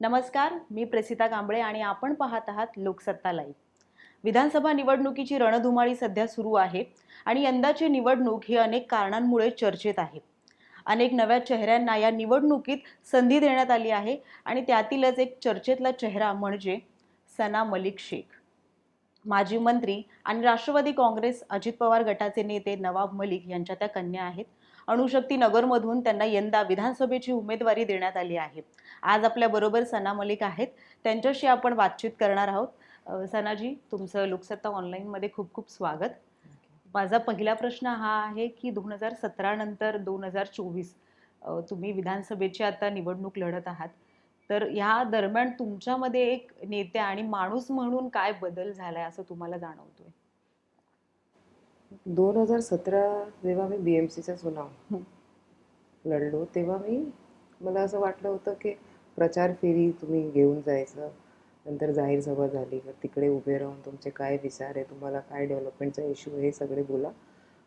नमस्कार मी प्रसिता कांबळे आणि आपण पाहत आहात लोकसत्ता लाईव्ह. विधानसभा निवडणुकीची रणधुमाळी सध्या सुरू आहे आणि यंदाची निवडणूक ही अनेक कारणांमुळे चर्चेत आहे. अनेक नव्या चेहऱ्यांना या निवडणुकीत संधी देण्यात आली आहे आणि त्यातीलच एक चर्चेतला चेहरा म्हणजे सना मलिक शेख. माजी मंत्री आणि राष्ट्रवादी काँग्रेस अजित पवार गटाचे नेते नवाब मलिक यांच्या त्या कन्या आहेत. अणुशक्ती नगरमधून त्यांना यंदा विधानसभेची उमेदवारी देण्यात आली आहे. आज आपल्या बरोबर सना मलिक आहेत. त्यांच्याशी आपण बातचीत करणार आहोत. सनाजी तुमचं लोकसत्ता ऑनलाईनमध्ये खूप खूप स्वागत. माझा पहिला प्रश्न हा आहे की दोन हजार सतरा नंतर दोन हजार चोवीस तुम्ही विधानसभेची आता निवडणूक लढत आहात. तर ह्या दरम्यान तुमच्यामध्ये एक नेत्या आणि माणूस म्हणून काय बदल झालाय असं तुम्हाला जाणवतोय? दोन हजार सतरा जेव्हा मी बी एम सीचा चुनाव लढलो तेव्हा मी मला असं वाटलं होतं की प्रचार फेरी तुम्ही घेऊन जायचं नंतर जाहीर सभा झाली तर तिकडे उभे राहून तुमचे काय विचार आहे तुम्हाला काय डेव्हलपमेंटचा इश्यू हे सगळे बोला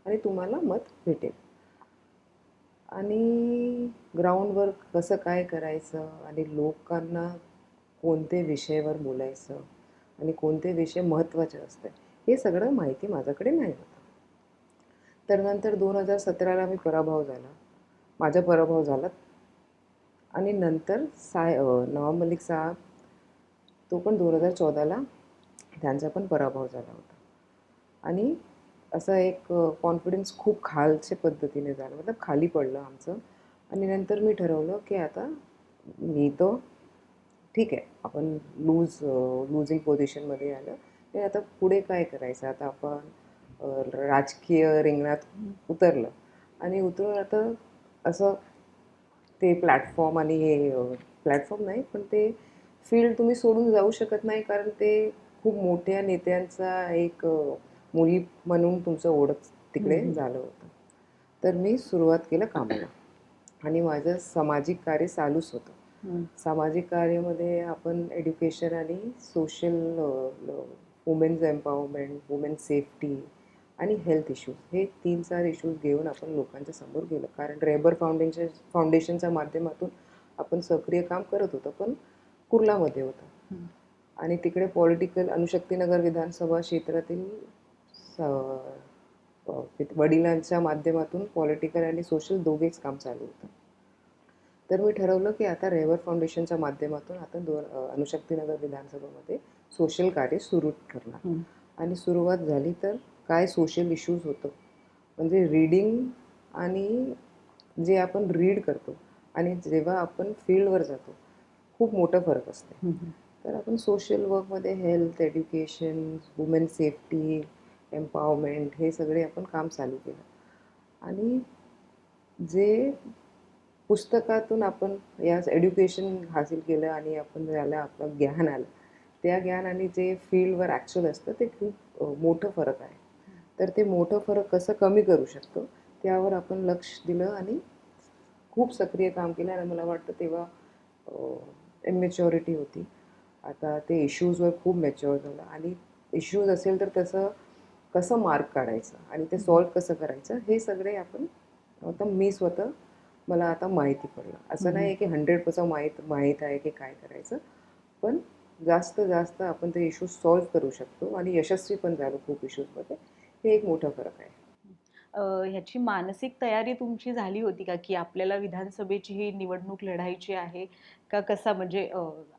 आणि तुम्हाला मत भेटेल. आणि ग्राउंडवर कसं काय करायचं आणि लोकांना कोणते विषयावर बोलायचं आणि कोणते विषय महत्त्वाचे असते हे सगळं माहिती माझ्याकडे नाही तर नंतर दोन हजार सतराला मी पराभव झाला. माझा पराभव झाला. आणि नंतर साय नवाब मलिक साहेब तो पण दोन हजार चौदाला त्यांचा पण पराभव झाला होता. आणि असं एक कॉन्फिडन्स खूप खालच्या पद्धतीने झालं. मतलब खाली पडलं आमचं. आणि नंतर मी ठरवलं की आता मी तो ठीक आहे आपण लूज लूजिंग पोझिशनमध्ये आलं. ते आता पुढे काय करायचं? आता आपण राजकीय रिंगणात उतरलं आणि उतरून आता असं ते प्लॅटफॉर्म आणि हे प्लॅटफॉर्म नाही पण ते फील्ड तुम्ही सोडून जाऊ शकत नाही कारण ते खूप मोठ्या नेत्यांचा एक मुली म्हणून तुमचं ओळख तिकडे. झालं होतं तर मी सुरुवात केलं कामाला आणि माझं सामाजिक कार्य चालूच होतं. सामाजिक कार्यामध्ये आपण एज्युकेशन आणि social women's empowerment women safety आणि हेल्थ इश्यूज हे तीन चार इश्यूज घेऊन आपण लोकांच्या समोर गेलो. कारण रेबर फाउंडेशन फाउंडेशनच्या माध्यमातून आपण सक्रिय काम करत होतो पण कुर्लामध्ये होतं. आणि तिकडे पॉलिटिकल अणुशक्तीनगर विधानसभा क्षेत्रातील वडिलांच्या माध्यमातून पॉलिटिकल आणि सोशल दोघेच काम चालू होतं. तर मी ठरवलं की आता रेवर फाउंडेशनच्या माध्यमातून आता दोन अ, अणुशक्तीनगर विधानसभेमध्ये सोशल कार्य सुरू करणार. आणि सुरुवात झाली तर काय सोशल इश्यूज होतं. म्हणजे रीडिंग आणि जे आपण रीड करतो आणि जेव्हा आपण फील्डवर जातो खूप मोठा फरक असते. तर आपण social वर्कमध्ये health education women safety empowerment हे सगळे आपण काम चालू केलं. आणि जे पुस्तकातून आपण या एज्युकेशन हासिल केलं आणि आपण ज्याला आपलं ज्ञान आलं त्या ज्ञान आणि जे फील्डवर ॲक्च्युअल असतं ते खूप मोठं फरक आहे. तर ते मोठं फरक कसं कमी करू शकतो त्यावर आपण लक्ष दिलं आणि खूप सक्रिय काम केलं आणि मला वाटतं तेव्हा इमेच्युरिटी होती. आता ते इश्यूजवर खूप मॅच्युअर झालं आणि इश्यूज असेल तर तसं कसं मार्क काढायचं आणि ते सॉल्व कसं करायचं हे सगळे आपण आता मी स्वतः मला आता माहिती पडलं. असं नाही आहे की हंड्रेड पर्सेंट माहीत माहीत आहे की काय करायचं पण जास्त जास्त आपण ते इश्यूज सॉल्व करू शकतो आणि यशस्वी पण झालो खूप इश्यूजमध्ये हे एक मोठा फरक आहे. ह्याची मानसिक तयारी तुमची झाली होती का? की आपल्याला विधानसभेची ही निवडणूक लढायची आहे का कसा? म्हणजे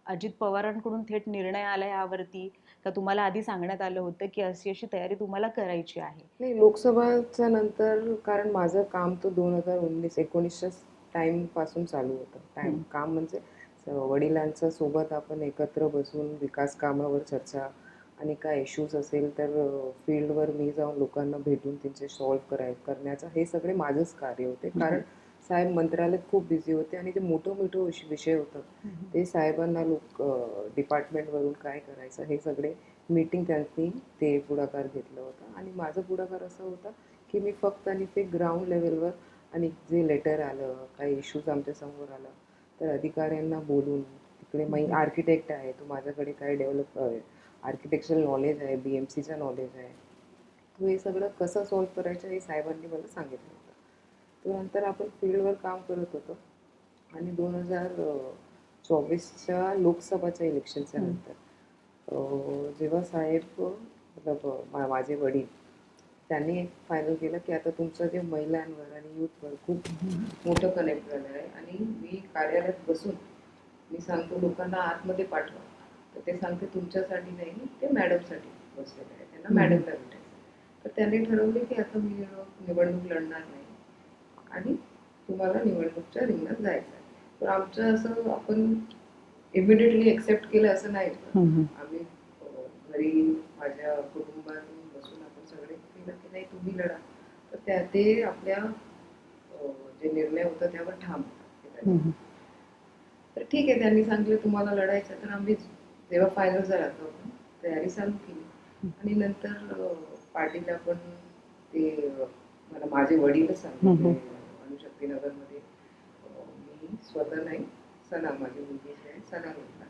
अजित पवारांकडून थेट निर्णय आला यावरती? का तुम्हाला आधी सांगण्यात आलं होतं की अशी अशी तयारी तुम्हाला करायची आहे? नाही लोकसभाच्या नंतर कारण माझं काम तो दोन हजार उन्नीस एकोणीसच्या टाईमपासून चालू होतं. टाईम. काम म्हणजे वडिलांच्या सोबत आपण एकत्र बसून विकास कामावर चर्चा आणि काय इश्यूज असेल तर फील्डवर मी जाऊन लोकांना भेटून त्यांचे सॉल्व्ह कराय करण्याचं हे सगळे माझंच कार्य होते. कारण साहेब मंत्रालयात खूप बिझी होते आणि जे मोठं मोठं विष- विषय होतं. ते साहेबांना लोक डिपार्टमेंटवरून काय करायचं हे सगळे मीटिंग त्यांनी ते पुढाकार घेतलं होतं. आणि माझं पुढाकार असं होता की मी फक्त आणि ते ग्राउंड लेवलवर आणि जे लेटर आलं काही इश्यूज आमच्यासमोर आलं तर अधिकाऱ्यांना बोलून तिकडे मी आर्किटेक्ट आहे तो माझ्याकडे काय डेव्हलप आर्किटेक्चरल नॉलेज आहे बी एम सीचं नॉलेज आहे. तो हे सगळं कसं सॉल्व्ह करायचं हे साहेबांनी मला सांगितलं होतं. तो नंतर आपण फील्डवर काम करत होतो. आणि दोन हजार चोवीसच्या लोकसभाच्या इलेक्शनच्या नंतर जेव्हा साहेब मतलब मा- माझे वडील त्यांनी एक फायनल केलं की आता तुमचं जे महिलांवर आणि यूथवर खूप मोठं कनेक्ट झालं आहे आणि मी कार्यालयात बसून मी सांगतो लोकांना आतमध्ये पाठवा. तर ते सांगते तुमच्यासाठी नाही ते मॅडमसाठी बसलेले आहे त्यांना मॅडमला भेटायचं तर त्यांनी ठरवले की आता मी निवडणूक लढणार नाही. आणि तुम्हाला निवडणूकच्या रिंगणात जायचं आहे. तर आमचं असं आपण इमिडिएटली एक्सेप्ट केलं असं नाही. आम्ही घरी माझ्या कुटुंबातून बसून आपण सगळे केलं की नाही तुम्ही लढा. तर त्या ते आपल्या जे निर्णय होता त्यावर ठाम होता. तर ठीक आहे त्यांनी सांगितलं तुम्हाला लढायचं तर आम्ही जेव्हा फायनल झाला आपण तयारी चालू केली. आणि नंतर अं, पाटील आपण ते मला माझे वडीलच सांगितले अणुशक्ती नगरमध्ये अं, मी स्वतः नाही सना माझी मुलगी जी आहे सना म्हणतात.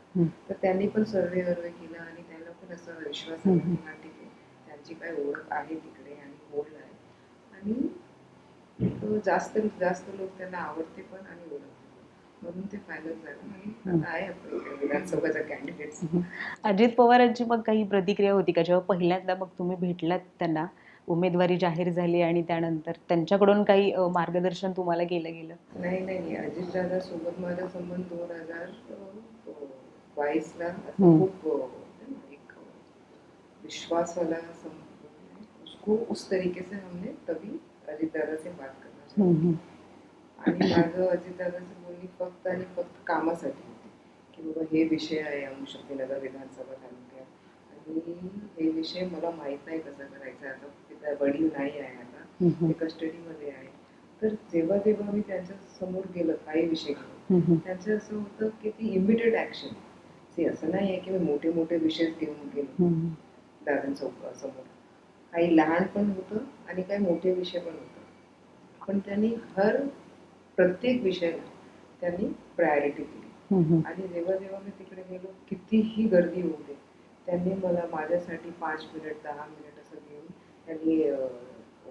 तर त्यांनी पण सर्वे वर्वे केला आणि त्यांना पण असा विश्वास आला की ठीक आहे. त्यांची काय ओळख आहे तिकडे आणि होल्ड आहे. आणि तो जास्त जास्त लोक त्यांना आवडते पण आणि ओळखते पण म्हणून ते फायनल झालं. आणि आता आहे कॅन्डिडेट्स अजित पवारांची मग काही प्रतिक्रिया होती का? जेव्हा पहिल्यांदा मग तुम्ही भेटलात त्यांना उमेदवारी जाहीर झाली आणि त्यानंतर त्यांच्याकडून काही मार्गदर्शन तुम्हाला केलं गेलं? नाही नाही नाही. अजितदादा सोबत माझा संबंध दोन हजार असं हम्म. खूप एक विश्वास वाला संबंध उसको उस तरीके से हमने तभी अजितदादा से बात करना आणि माझं अजितदादाचं बोलणी फक्त आणि फक्त कामासाठी. बाबा हे विषय आहे अमुशक्तीनगर विधानसभा तालुक्यात. आणि हे विषय मला माहीत नाही कसं करायचं आता तिथं वडील नाही आहे आता. ते कस्टडीमध्ये आहे. तर जेव्हा जेव्हा मी त्यांच्यासमोर गेलं काही विषय घेऊन त्यांचं असं होतं की ती इमिडिएट ऍक्शन सी असं नाही आहे की मी मोठे मोठे विषय घेऊन गेलो. दादांच्या समोर. काही लहान पण होतं आणि काही मोठे विषय पण होतं. पण त्यांनी हर प्रत्येक विषयाला त्यांनी प्रायोरिटी दिली. आणि जेव्हा जेव्हा मी तिकडे गेलो कितीही गर्दी होते त्यांनी मला माझ्यासाठी पाच मिनिट दहा मिनिट असं घेऊन त्यांनी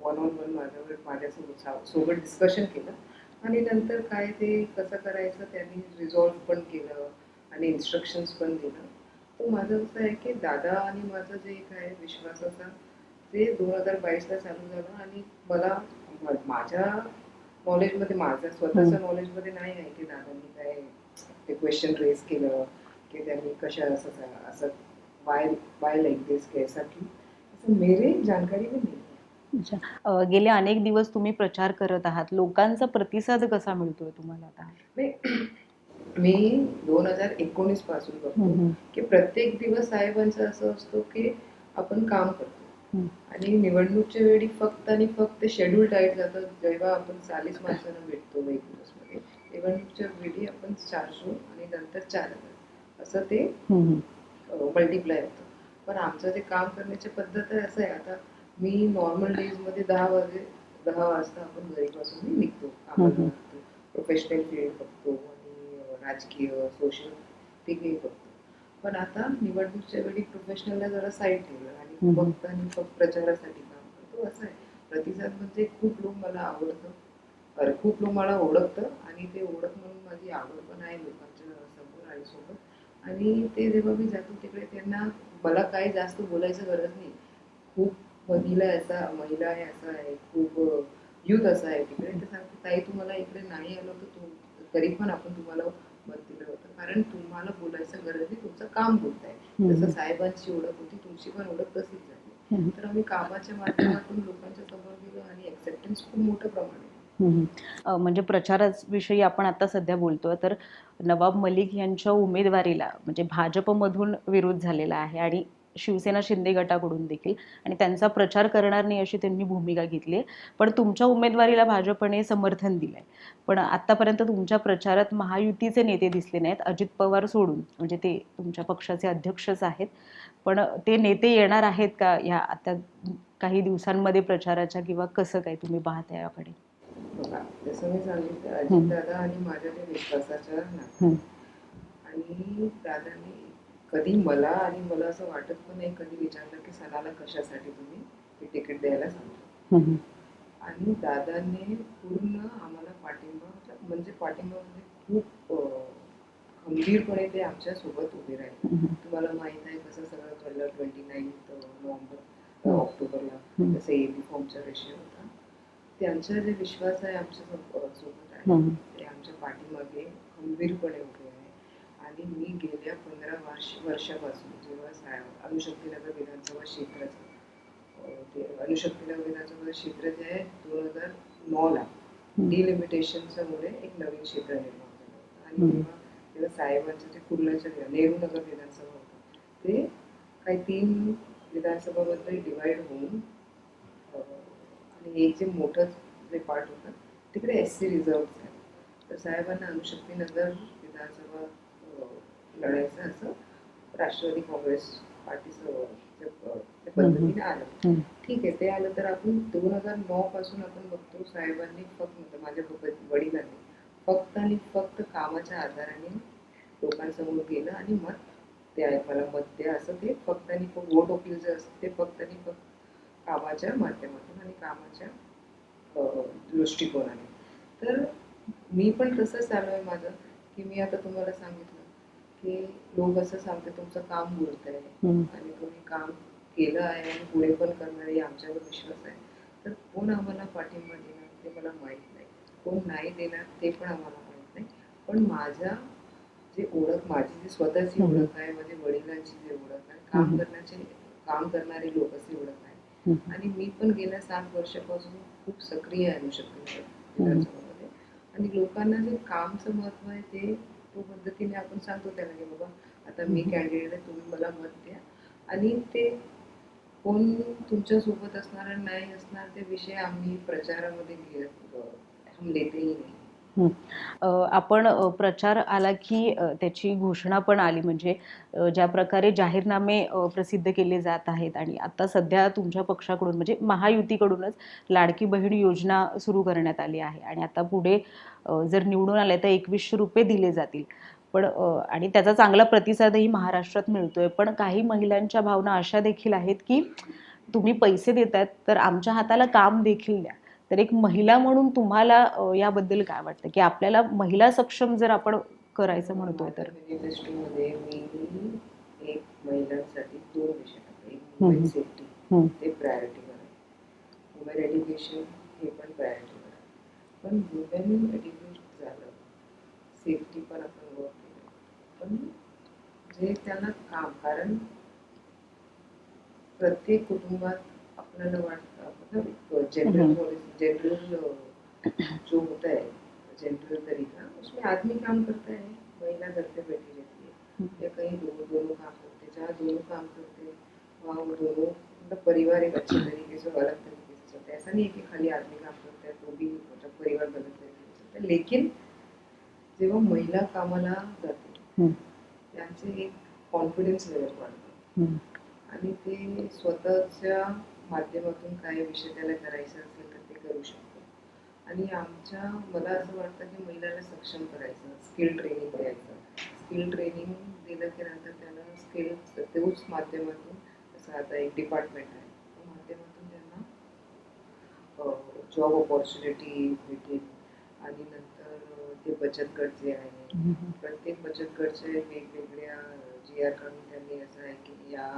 वन ऑन वन माझ्यावर माझ्यासोबत सोबत डिस्कशन केलं. आणि नंतर काय ते कसं करायचं त्यांनी रिझॉल्व पण केलं आणि इन्स्ट्रक्शन्स पण दिलं. तर माझं असं आहे की दादा आणि माझं जे काय विश्वासाचा ते दोन हजार बावीसला चालू झालं आणि मला माझ्या नॉलेजमध्ये माझ्या स्वतःच्या नॉलेजमध्ये नाही आहे की दादांनी काय ते क्वेश्चन रेज केलं की त्यांनी कशा असं असं वाय वाय लाईक दिस की असं मेरे जानकारी में नाही. अच्छा. गेले अनेक दिवस तुम्ही प्रचार करत आहात. लोकांचा प्रतिसाद कसा मिळतोय तुम्हाला आता? मी- मी दोन हजार एकोणीसपासून बघतो की प्रत्येक दिवस साहेबांचं असं असतो की आपण काम करतो. आणि निवडणूकच्या वेळी फक्त आणि फक्त शेड्यूल टाईट जातं. जेव्हा आपण चाळीस माणसांना भेटतो दिवसमध्ये निवडणूकच्या वेळी आपण चारशे आणि नंतर चार हजार असं ते मल्टिप्लाय होतं. पण आमचं जे काम करण्याची पद्धत आहे असं आहे. आता मी नॉर्मल डेजमध्ये दहा वाजे दहा वाजता आपण घरीपासून मी निघतो प्रोफेशनल फील्ड बघतो आणि राजकीय सोशल तिघेही बघतो. पण आता निवडणूकच्या वेळी प्रोफेशनलला जरा साईड ठेवलं आणि. फक्त आणि फक्त प्रचारासाठी काम करतो. असं आहे. प्रतिसाद म्हणजे खूप लोक मला आवडतं. खूप लोक मला ओळखतं आणि ते ओळख म्हणून माझी आवड पण आहे लोकांच्या समोर आणि सोबत. आणि ते जेव्हा मी जातो तिकडे त्यांना मला काही जास्त बोलायचं गरज नाही. खूप महिला असा महिला आहे असं आहे खूप युथ असं आहे तिकडे. ते सांगते ताई तुम्हाला इकडे नाही आलो तर तू तरी पण आपण तुम्हाला मत दिलं होतं. कारण तुम्हाला बोलायचं गरज नाही तुमचं काम बोलताय. जसं साहेबांची ओळख होती तुमची पण ओळख तशीच झाली. तर आम्ही कामाच्या माध्यमातून लोकांच्या समोर गेलो आणि ऍक्सेप्टन्स खूप मोठं प्रमाण आहे अ, म्हणजे प्रचाराविषयी आपण आता सध्या बोलतोय तर नवाब मलिक यांच्या उमेदवारीला म्हणजे भाजपमधून विरोध झालेला आहे आणि शिवसेना शिंदे गटाकडून देखील आणि त्यांचा प्रचार करणार नाही अशी त्यांनी भूमिका घेतली आहे. पण तुमच्या उमेदवारीला भाजपने समर्थन दिलंय. पण आतापर्यंत तुमच्या प्रचारात महायुतीचे नेते दिसले नाहीत अजित पवार सोडून. म्हणजे ते तुमच्या पक्षाचे अध्यक्षच आहेत. पण ते नेते येणार आहेत का या आता काही दिवसांमध्ये प्रचाराच्या किंवा कसं काय तुम्ही पाहता याकडे? जसं मी सांगितलं अजित दादा आणि माझ्या ते विश्वासाच्या. आणि दादांनी कधी मला आणि मला असं वाटत पण नाही कधी विचारलं की सणाला कशासाठी तुम्ही हे तिकीट द्यायला सांगतो आणि दादांनी पूर्ण आम्हाला पाठिंबा म्हणजे पाठिंबा म्हणजे खूप खंबीरपणे ते आमच्यासोबत उभे राहिले. तुम्हाला माहीत आहे कसं सगळं घडलं ट्वेंटी नाईन्थ नोव्हेंबर. ऑक्टोबरला. जसं एबी विषय होता त्यांचा जे विश्वास आहे आमच्यासोबत आहे हम्म. ते आमच्या पाठीमागे खंबीरपणे उभे आहे आणि मी गेल्या पंधरा वर्ष वर्षापासून जेव्हा सा अणुशक्तीनगर विधानसभा क्षेत्राचं अं, ते अणुशक्तीनगर विधानसभा क्षेत्र जे आहे दोन हजार नऊला. डिलिमिटेशनच्या मुळे एक नवीन क्षेत्र निर्माण झालं होतं आणि. तेव्हा तेव्हा साहेबांचं जे कुर्ल्याचं नेहरू नगर विधानसभा होतं ते काही तीन विधानसभामध्ये डिवाइड होऊन आणि एक जे मोठं जे पार्ट होतं तिकडे एस सी रिझर्व आहे तर साहेबांना अणुशक्ती नगर विधानसभा लढायचं असं राष्ट्रवादी काँग्रेस पार्टीचं ते, अं, ते पद्धतीने आलं. ठीक आहे ते आलं तर आपण दोन हजार नऊ पासून आपण बघतो साहेबांनी फक्त म्हणजे माझ्या वडिलांनी फक्त आणि फक्त कामाच्या आधाराने लोकांसमोर गेलं आणि मत द्या मला मत द्या असं ते फक्त आणि फक्त वोट अपील जे असतं ते फक्त आणि फक्त कामाच्या माध्यमातून आणि कामाच्या दृष्टिकोनाने तर मी पण तसंच चालू आहे माझं की मी आता तुम्हाला सांगितलं की लोक असं सांगते तुमचं काम बुडत आहे. आणि तुम्ही काम केलं आहे आणि पुढे पण करणार आहे याच्यावर विश्वास आहे तर कोण आम्हाला पाठिंबा देणार ते मला माहीत नाही कोण नाही देणार ते पण आम्हाला माहीत नाही पण माझ्या जे ओळख माझी जी स्वतःची. ओळख आहे माझ्या वडिलांची जी ओळख आहे काम. करण्याचे काम करणारे लोकांची ओळख आहे. आणि मी पण गेल्या सात वर्षापासून खूप सक्रिय आहे विधानसभामध्ये आणि लोकांना जे कामचं महत्त्व आहे ते तो पद्धतीने आपण सांगतो त्यांना की बाबा आता मी. कॅन्डिडेट आहे तुम्ही मला मत द्या. आणि ते कोण तुमच्यासोबत असणार नाही असणार ते विषय आम्ही प्रचारामध्ये घेत हम लेतेही नाही. आपण प्रचार आला की त्याची घोषणा पण आली. म्हणजे ज्या प्रकारे जाहीरनामे प्रसिद्ध केले जात आहेत आणि आता सध्या तुमच्या पक्षाकडून म्हणजे महायुतीकडूनच लाडकी बहीण योजना सुरू करण्यात आली आहे. आणि आता पुढे जर निवडून आले तर एकवीसशे रुपये दिले जातील. पण आणि त्याचा चांगला प्रतिसादही महाराष्ट्रात मिळतोय. पण काही महिलांच्या भावना अशा देखील आहेत की तुम्ही पैसे देतात तर आमच्या हाताला काम देखील द्या. तर एक महिला म्हणून तुम्हाला याबद्दल काय वाटतं? की आपल्याला महिला सक्षम जर आपण करायचं म्हणतोय तर? एक महिलांसाठी दोन विषय. वुमेन सेफ्टी हम्म. ते प्रायोरिटीवर आहे. वुमेन एज्युकेशन हे पण प्रायोरिटीवर आहे. पण वुमेन एज्युकेट झालं सेफ्टी पण आपण वर्क केलं. पण जे त्यांना काम कारण प्रत्येक कुटुंबात आपल्याला वाटतं जनरल हम्म. जनरल जो होता है जनरल तरीका उसमें आदमी काम करता है महिला घर पे बैठी रहती है या कहीं दोनों दोनों काम करते हैं जहाँ दोनों काम करते हैं वहाँ वो दोनों मतलब परिवार एक अच्छे तरीके से और अलग तरीके से चलता है ऐसा नहीं है कि खाली आदमी काम करता है तो भी मतलब परिवार गलत तरीके से चलता है लेकिन जेव्हा महिला कामाला जाते. त्यांचे एक कॉन्फिडन्स लेवल वाढतं. आणि ते स्वतःच्या माध्यमातून काय विषय त्याला करायचा असेल तर ते करू शकतो. आणि आमच्या मला असं वाटतं की महिलाला सक्षम करायचं स्किल ट्रेनिंग द्यायचं. स्किल ट्रेनिंग दिलं की नंतर त्याला स्किल तेच माध्यमातून जसं आता एक डिपार्टमेंट आहे त्या माध्यमातून त्यांना जॉब ऑपॉर्च्युनिटी भेटेल. आणि नंतर ते बचत गट जे आहे. प्रत्येक बचत गटचे वेगवेगळ्या जी आर काढून त्यांनी असं आहे की या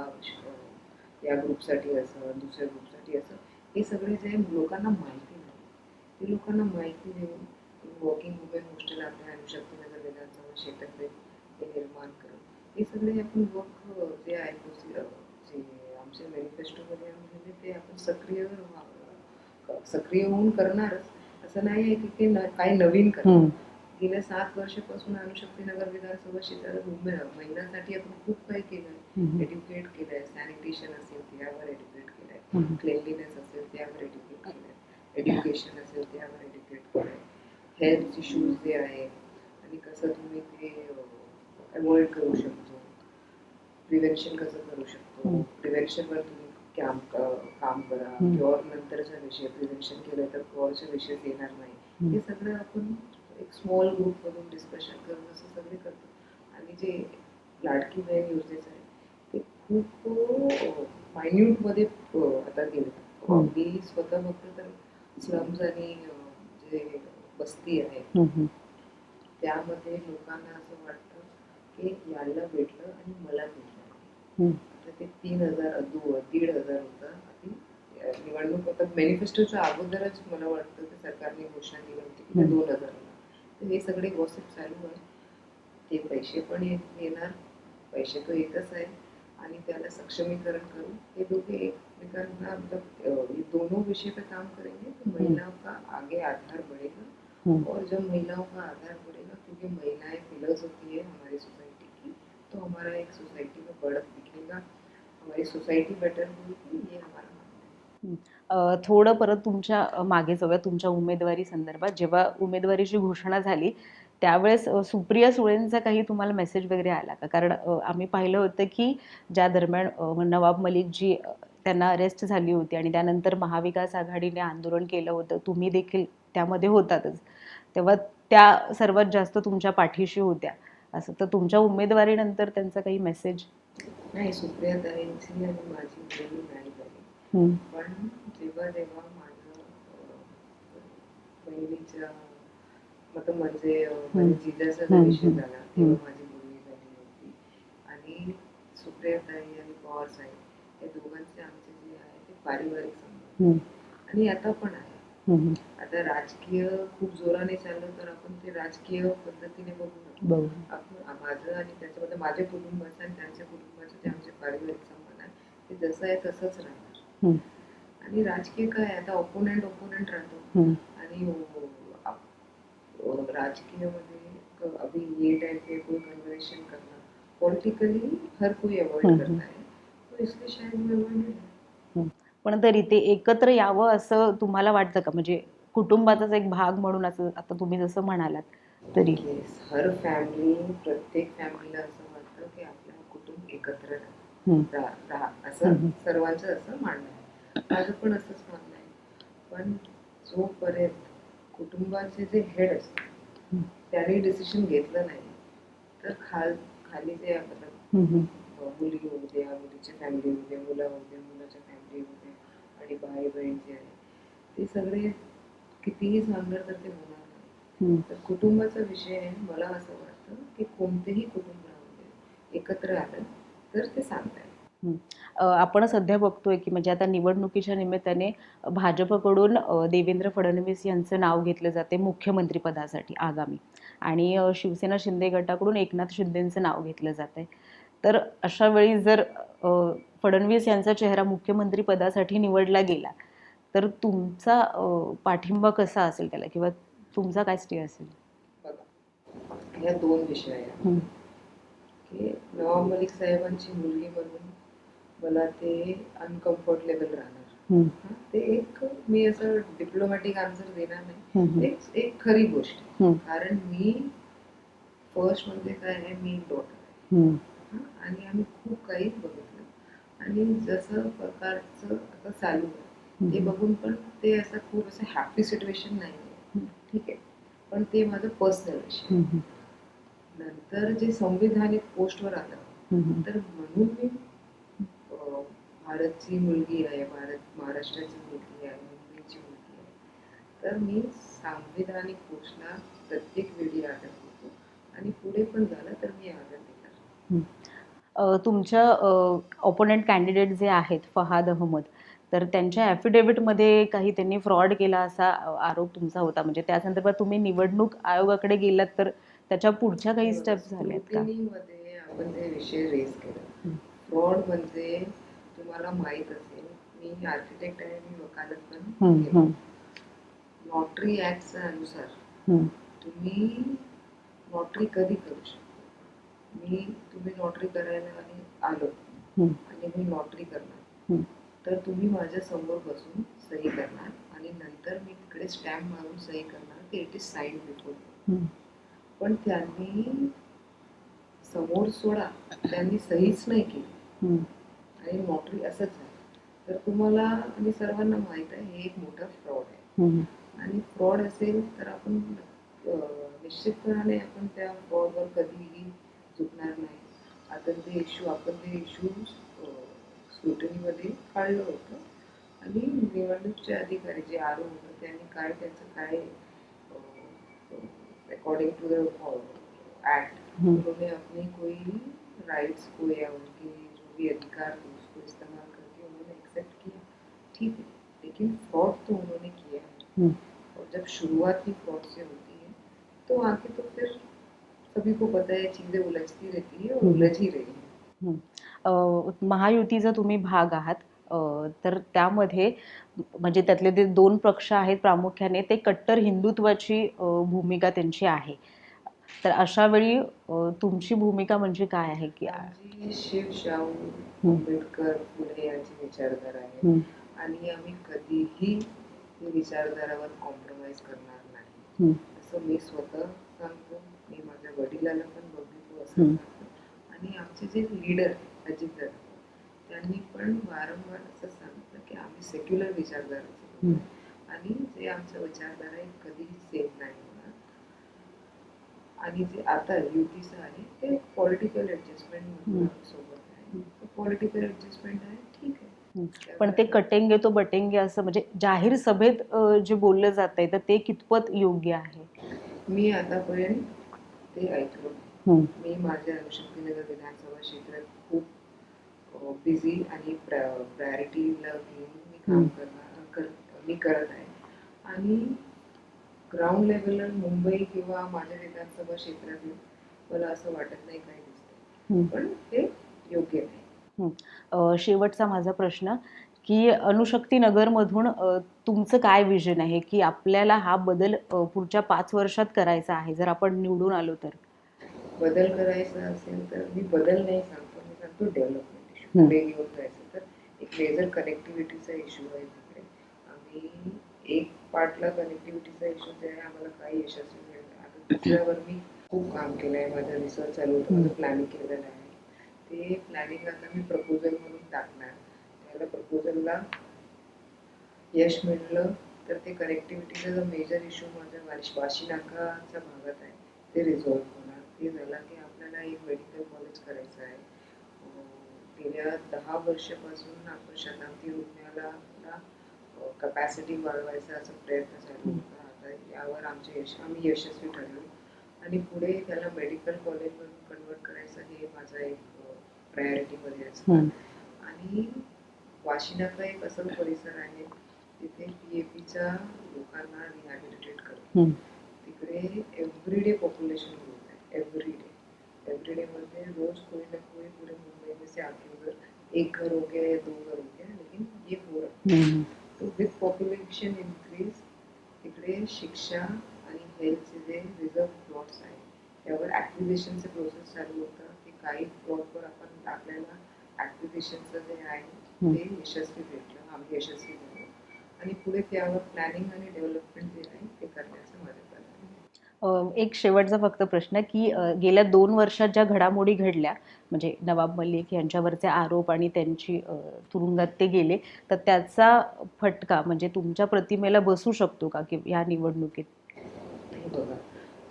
या ग्रुपसाठी असं दुसऱ्या ग्रुपसाठी असं हे सगळे जे लोकांना माहिती नाही. ते लोकांना माहिती देऊन वॉकिंग वुमेन हॉस्टेल आपल्या न झालेल्या शेतात ते निर्माण करून हे सगळे आपण वर्क जे आहे तो जे आमच्या मॅनिफेस्टोमध्ये म्हणजे ते आपण सक्रिय सक्रिय होऊन करणारच. असं नाही आहे की ते काही नवीन करणार. गेल्या सात वर्षापासून अणुशक्तीनगर विधानसभा क्षेत्रात उभे महिलांसाठी आपण खूप काही केलं आहे हम्म. एड्युकेट केलं सॅनिटेशन असेल त्यावर एड्युकेट केलं आहे हम्म. क्लेनलीनेस असेल त्यावर एड्युकेट केलं आहे एड्युकेशन असेल त्यावर एड्युकेट केलं आहे हेल्थ इश्यूज़ जे आहे आणि कसं तुम्ही ते अवॉइड करू शकतो प्रिव्हेन्शन कसं करू शकतो हम्म. प्रिव्हेन्शनवर तुम्ही काम काम करा हम्म. क्युअर नंतरचा विषय प्रिव्हेन्शन केलं तर क्युअरचा विषय येणार नाही हम्म. हे सगळं आपण एक स्मॉल ग्रुप मधून डिस्कशन करून असं सगळे करतो आणि जे लाडकी बहीण योजनेचं आहे ते खूप मायन्यूटमध्ये अं, आता गेलं. मी स्वतः बघतो तर स्लम्स आणि जे बस्ती आहे हम्म. त्यामध्ये लोकांना असं वाटतं की यांना भेटलं आणि मला भेटलं. आता ते तीन हजार दो दीड हजार होतं आधी निवडणूक होतं मॅनिफेस्टोच्या अगोदरच मला वाटतं की सरकारने घोषणा केली होती की. दोन हजार तर हे सगळे गॉसिप चालू आहे. ते पैसे पण ये- येणार. पैसे तो येतच आहे आणि त्याला सक्षमीकरण करू. हे दोघे एकमेकांना मतलब ये दोनों विषय पे काम करेंगे. तो महिलाओं का आगे आधार बढ़ेगा. और जब महिलाओं का आधार बढ़ेगा क्योंकि महिलाएं पिलर्स होती है हमारी सोसाइटी की. तो हमारा एक सोसाइटी में बढ़त दिखेगा. हमारी सोसाइटी बेटर होगी ये हमारा मानना है। थोडं परत तुमच्या मागे जाऊया तुमच्या उमेदवारी संदर्भात. जेव्हा उमेदवारीची घोषणा झाली त्यावेळेस सुप्रिया सुळेंचा काही तुम्हाला मेसेज वगैरे आला का? कारण आम्ही पाहिलं होतं की ज्या दरम्यान नवाब मलिक जी त्यांना अरेस्ट झाली होती आणि त्यानंतर महाविकास आघाडीने आंदोलन केलं होतं. तुम्ही देखील त्यामध्ये होतातच. तेव्हा त्या सर्वात जास्त तुमच्या पाठीशी होत्या. असं तर तुमच्या उमेदवारीनंतर त्यांचा काही मेसेज नाही सुप्रियाताईंची आणि माझी बोलणी नाही झाली पण जेव्हा जेव्हा माझं बहिणीच्या मतलब म्हणजे माझ्या जिजाचा विषय झाला तेव्हा माझी बोलणी झाली होती. आणि सुप्रियाताई आणि पवार साहेब या दोघांचे आमचे जे आहे ते पारिवारिक संबंध. आणि आता पण आहे. आता राजकीय खूप जोराने चाललं तर आपण ते राजकीय पद्धतीने बघू आपण माझं आणि त्याच्यामध्ये माझ्या कुटुंबाचं आणि त्यांच्या कुटुंबाचं जे आमचे पारिवारिक संबंध आहे ते जसं आहे तसंच राहणार. आणि राजकीय काय आता ओपोनंट ओपोनंट राहतो. आणि राजकीयमध्ये क- अभी ये टाइप के कोई कन्वर्सेशन करना पॉलिटिकली हर कोई अवॉइड करता है तो इसलिए शायद मैं अवॉइड पण तरी ते एकत्र यावं असं तुम्हाला वाटतं का? म्हणजे कुटुंबाचाच एक भाग म्हणून असं आता तुम्ही जसं म्हणालात तरी. हर फॅमिली प्रत्येक फॅमिलीला असं वाटतं की आपलं कुटुंब एकत्र असं. सर्वांचं असं मानणं माझं पण असंच म्हणणं आहे. पण जोपर्यंत कुटुंबाचे जे हेड असतात. त्यांनी डिसिशन घेतलं नाही तर खाल खाली जे मतलब मुली होऊ द्या मुलीची फॅमिली होऊ द्या मुलं होऊ द्या मुलाच्या फॅमिली होऊ द्या आणि भाई बहीण जे आहे ते सगळे कितीही सांगणार तर ते होणार नाही. तर कुटुंबाचा विषय आहे मला असं वाटतं की कोणतेही कुटुंब राहू दे एकत्र आलं तर ते सांगता आपण सध्या बघतोय की म्हणजे आता निवडणुकीच्या निमित्ताने भाजपकडून देवेंद्र फडणवीस यांचं नाव घेतलं जाते मुख्यमंत्री पदासाठी आगामी. आणि शिवसेना शिंदे गटाकडून एकनाथ शिंदेचं नाव घेतलं जात आहे तर अशा वेळी जर फडणवीस यांचा चेहरा मुख्यमंत्री पदासाठी निवडला गेला तर तुमचा पाठिंबा कसा असेल त्याला? किंवा तुमचा काय स्टे असेल? ह्या दोन विषय आहेत. की नवाब मलिक साहेबांची मुलगी म्हणून मला ते अनकम्फर्टेबल राहणार. हा, ते एक मी असं डिप्लोमॅटिक आन्सर देणार नाही. एक एक खरी गोष्ट आहे. कारण मी फर्स्ट म्हणजे काय आहे मी डॉटर हम्म. हा, आणि आम्ही खूप काही बघितलं आणि जसं प्रकारचं आता चालू आहे ते बघून पण ते असं खूप असं हॅपी सिच्युएशन नाही आहे ठीक आहे पण ते माझं पर्सनल विषय. नंतर जे संविधानिक पोस्टवर आलं. तर म्हणून मी भारतची मुलगी आहे भारत महाराष्ट्राची मुलगी आहे मुंबईची मुलगी आहे. तर मी सांविधानिक पोस्टला प्रत्येक वेळी आदर देतो आणि पुढे पण झालं तर मी आदर देणार. तुमच्या ओपोनंट कॅन्डिडेट जे आहेत फहाद अहमद तर त्यांच्या ॲफिडेव्हिटमध्ये काही त्यांनी फ्रॉड केला असा आरोप तुमचा होता. म्हणजे त्या संदर्भात तुम्ही निवडणूक आयोगाकडे गेलात तर त्याच्या पुढच्या काही स्टेप्स का? मध्ये आपण ते विषय रेज केला. हं. फ्रॉड म्हणजे तुम्हाला माहीत असेल मी आर्किटेक्ट आहे मी वकालत पण हं, नॉटरी ऍक्टच्या अनुसार तुम्ही नोटरी कधी करू शकता? मी तुम्ही नोटरी करायला आणि आलो आणि मी नोटरी करणार. तर तुम्ही माझ्यासमोर बसून सही करणार आणि नंतर मी तिकडे स्टॅम्प मारून सही करणार की इट इज साईन बिफोर पण त्यांनी समोर सोडा त्यांनी सहीच नाही केली. आणि नोटरी असंच झालं. तर तुम्हाला आणि सर्वांना माहीत आहे हे एक मोठा फ्रॉड आहे. आणि फ्रॉड असेल तर आपण निश्चितपणाने आपण त्या फ्रॉडवर कधीही झुकणार नाही. आता ते इश्यू आपण ते इश्यू स्क्रुटनीमध्ये काढलं होतं. आणि निवडणूकचे अधिकारी जे आरो होतं त्यांनी काय त्याचं काय अकॉर्डिंग टू द एक्ट उन्होंने अपने कोई राइट्स को या उनके जो भी अधिकार उसको इस्तेमाल करके उन्होंने एक्सेप्ट किया। ठीक है लेकिन फ्रॉड तो उन्होंने किया है। और जब शुरुआत ही फ्रॉड से होती है तो आगे तो फिर सभी को पता है चीज़ें उलझती रहती है और। उलझ ही रही है। महायुतीचा तुम्ही भाग आहात. अ, तर त्यामध्ये म्हणजे त्यातले ते दोन पक्ष आहेत प्रामुख्याने ते कट्टर हिंदुत्वाची भूमिका त्यांची आहे. तर अशा वेळी तुमची भूमिका म्हणजे काय आहे की आमची शिव शाहू आंबेडकर फुले यांची विचारधारा आहे. आणि आम्ही कधीही विचारधारावर कॉम्प्रोमाइज करणार नाही. असं मी स्वतः सांगतो मी माझ्या वडिलांना पण बघितलं असं आणि आमचे जे लीडर अजितदादा त्यांनी पण वारंवार असं सांगितलं की आम्ही सेक्युलर विचारधाराचे. आहे. आणि जे आमचं विचारधारा आहे कधीही सेम नाही आणि जे आता युतीचं आहे ते पॉलिटिकल ऍडजस्टमेंट. सोबत आहे पॉलिटिकल ऍडजस्टमेंट आहे ठीक आहे. पण ते कटेंगे तो बटेंगे असं म्हणजे जाहीर सभेत जे बोललं जात आहे तर ते कितपत योग्य आहे मी आतापर्यंत ते ऐकलो. मी माझ्या शक्तीनगर विधानसभा क्षेत्रात खूप बिझी आणि प्रायोरिटीला घेऊन मी काम. करणार कर मी करत आहे आणि ग्राउंड लेवलला मुंबई किंवा माझ्या विधानसभा क्षेत्रातलं मला असं वाटत नाही काही दिसतं. पण ते योग्य नाही. शेवटचा माझा प्रश्न की अणुशक्ती नगरमधून तुमचं काय विजन आहे की आपल्याला हा बदल पुढच्या पाच वर्षात करायचा आहे जर आपण निवडून आलो तर? बदल करायचा असेल तर मी बदल नाही सांगतो मी सांगतो डेव्हलपमेंट इश्यू. पुढे घेऊन जायचं तर एक मेजर कनेक्टिव्हिटीचा इश्यू आहे तिकडे. आम्ही एक पार्टला कनेक्टिव्हिटीचा इश्यू जे आहे आम्हाला काही यशस्वी मिळतं आता दुसऱ्यावर मी खूप काम केलं आहे माझं रिसर्च चालू होतं. माझं प्लॅनिंग केलेलं आहे. ते प्लॅनिंग आता मी प्रपोजल म्हणून टाकणार. त्याला प्रपोजलला यश मिळलं तर ते कनेक्टिव्हिटीचा जो मेजर इश्यू माझ्या वाश- नाकाच्या भागात आहे ते रिझॉल्व्ह होणार. ते झाला की आपल्याला एक मेडिकल कॉलेज करायचं आहे. गेल्या दहा वर्षापासून आपण शताब्दी रुग्णालयाला कपॅसिटी वाढवायचा असा प्रयत्न चालू होता आता यावर आमचे यश आम्ही यशस्वी ठरलो आणि पुढे त्याला मेडिकल कॉलेजमधून कन्वर्ट करायचं हे माझा एक प्रायोरिटीमध्ये हम्म. आणि वाशिनाका एक असं परिसर आहे तिथे पी ए पीच्या लोकांना रिहॅबिलिटेट करतो. तिकडे एव्हरीडे पॉप्युलेशन ग्रोथ आहे एव्हरीडे एव्हरीडे मध्ये रोज कोई ना कोई पूरे मुंबई में से आके उधर एक घर हो गया या दो घर हो गया लेकिन ये हो रहा. तो विथ पॉप्युलेशन इन्क्रीज तिकडे शिक्षा आणि हेल्थचे जे रिझर्व प्लॉट्स आहे यावर ॲक्विजिशनचे प्रोसेस चालू होतं. की काही प्लॉटवर आपण आपल्याला ॲक्विजिशनचं जे आहे ते यशस्वी भेटलं. आम्ही यशस्वी झालो. आणि पुढे त्यावर प्लॅनिंग आणि डेव्हलपमेंट जे आहे ते करण्याचं. अ, एक शेवटचा फक्त प्रश्न की गेल्या दोन वर्षात ज्या घडामोडी घडल्या म्हणजे नवाब मलिक यांच्यावरचे आरोप आणि त्यांची तुरुंगात ते गेले तर त्याचा फटका म्हणजे तुमच्या प्रतिमेला बसू शकतो का की या निवडणुकीत बघा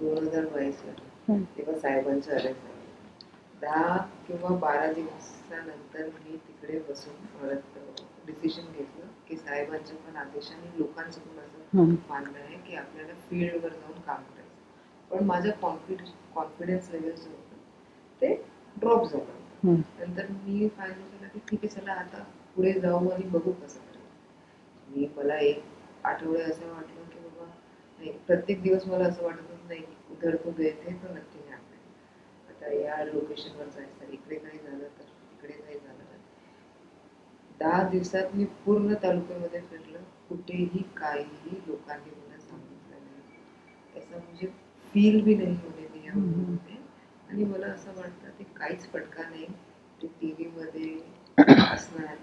दोन हजार बावीसला हम्म. तेव्हा साहेबांचं अरेस्ट झालं दहा किंवा बारा दिवसानंतर मी तिकडे बसून परत डिसिशन घेतलं की साहेबांच्या पण आदेशाने लोकांचं पण असं. मानणं आहे की आपल्याला फील्डवर जाऊन काम करायचं पण माझं कॉन्फिडन्स कॉन्फिडन्स लेवल जे होतं ते ड्रॉप झालं. नंतर मी फायनल केलं की ठीक आहे चला आता पुढे जाऊ आणि बघू कसं करायचं. मी मला एक आठवडे असं वाटलं की बाबा नाही प्रत्येक दिवस मला असं वाटत होतं नाही उधर तो गए थे तो नक्की नाही आता या लोकेशनवर जायचं इकडे काही झालं तर इकडे काही झालं तर. दहा दिवसात मी पूर्ण तालुक्यामध्ये फिरलं. कुठेही काहीही लोकांनी मला सांगितलं नाही. असं म्हणजे फील बी नाही दिया उन्होंने. आणि मला असं वाटतं ते काहीच फटका नाही. ते टी व्हीमध्ये असणार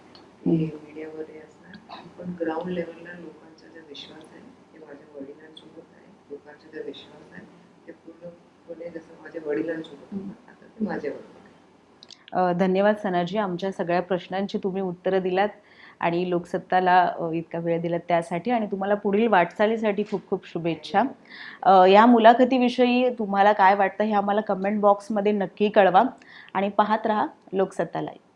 ते मीडियामध्ये असणार. पण ग्राउंड लेवलला लोकांचा जो विश्वास आहे ते माझ्या वडिलांसोबत आहे. लोकांचा जो विश्वास आहे ते पूर्णपणे जसं माझ्या वडिलांसोबत आता ते माझ्यावर धन्यवाद सनाजी. आमच्या सगळ्या प्रश्नांची तुम्ही उत्तरं दिलात. आणि लोकसत्ताला इतका वेळ दिलात त्यासाठी आणि तुम्हाला पुढील वाटचालीसाठी खूप खूप शुभेच्छा. या मुलाखतीविषयी तुम्हाला काय वाटतं हे आम्हाला कमेंट बॉक्समध्ये नक्की कळवा आणि पाहत राहा लोकसत्ता लाईव्ह